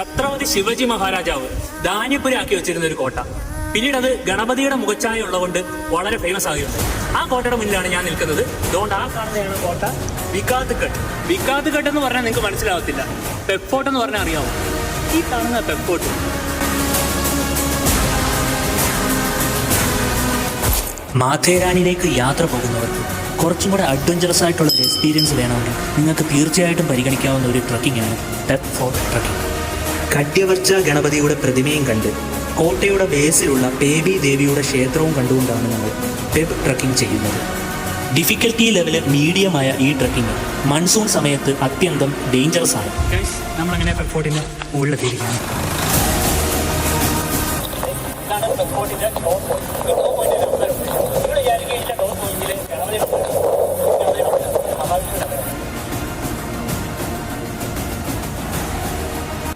ഛത്രപതി ശിവജി മഹാരാജാവ് ധാന്യപുരാക്കി വെച്ചിരുന്ന ഒരു കോട്ട. പിന്നീട് അത് ഗണപതിയുടെ മുഖച്ഛായ ഉള്ളതുകൊണ്ട് വളരെ ഫേമസ് ആകുന്നുണ്ട് ആ കോട്ടയുടെ മുന്നിലാണ് ഞാൻ നിൽക്കുന്നത്. അതുകൊണ്ട് ആ കാണുന്നതാണ് കോട്ട വിക്കാത്ത് ഘട്ട് വിക്കാത്ത് ഘട്ട് എന്ന് പറഞ്ഞാൽ നിങ്ങൾക്ക് മനസ്സിലാവത്തില്ല. പെപ്പോട്ട് എന്ന് പറഞ്ഞാൽ അറിയാമോ ഈ കാണുന്ന പെപ്പോട്ട് മാഥേരാനിലേക്ക് യാത്ര പോകുന്നവർക്ക് കുറച്ചും കൂടെ അഡ്വഞ്ചറസ് ആയിട്ടുള്ള ഒരു എക്സ്പീരിയൻസ് വേണമെങ്കിൽ നിങ്ങൾക്ക് തീർച്ചയായിട്ടും പരിഗണിക്കാവുന്ന ഒരു ട്രക്കിംഗ് ആണ് പെപ്പ് ഫോർ ട്രക്കിംഗ് കട്യവർച്ച ഗണപതിയുടെ പ്രതിമയും കണ്ട് കോട്ടയുടെ ബേസിലുള്ള പേബി ദേവിയുടെ ക്ഷേത്രവും കണ്ടുകൊണ്ടാണ് നമ്മൾ പെബ് ട്രക്കിംഗ് ചെയ്യുന്നത്. ഡിഫിക്കൽട്ടി ലെവൽ മീഡിയമായ ഈ ട്രക്കിംഗ് മൺസൂൺ സമയത്ത് അത്യന്തം ഡേഞ്ചറസ് ആണ്. നമ്മളങ്ങനെ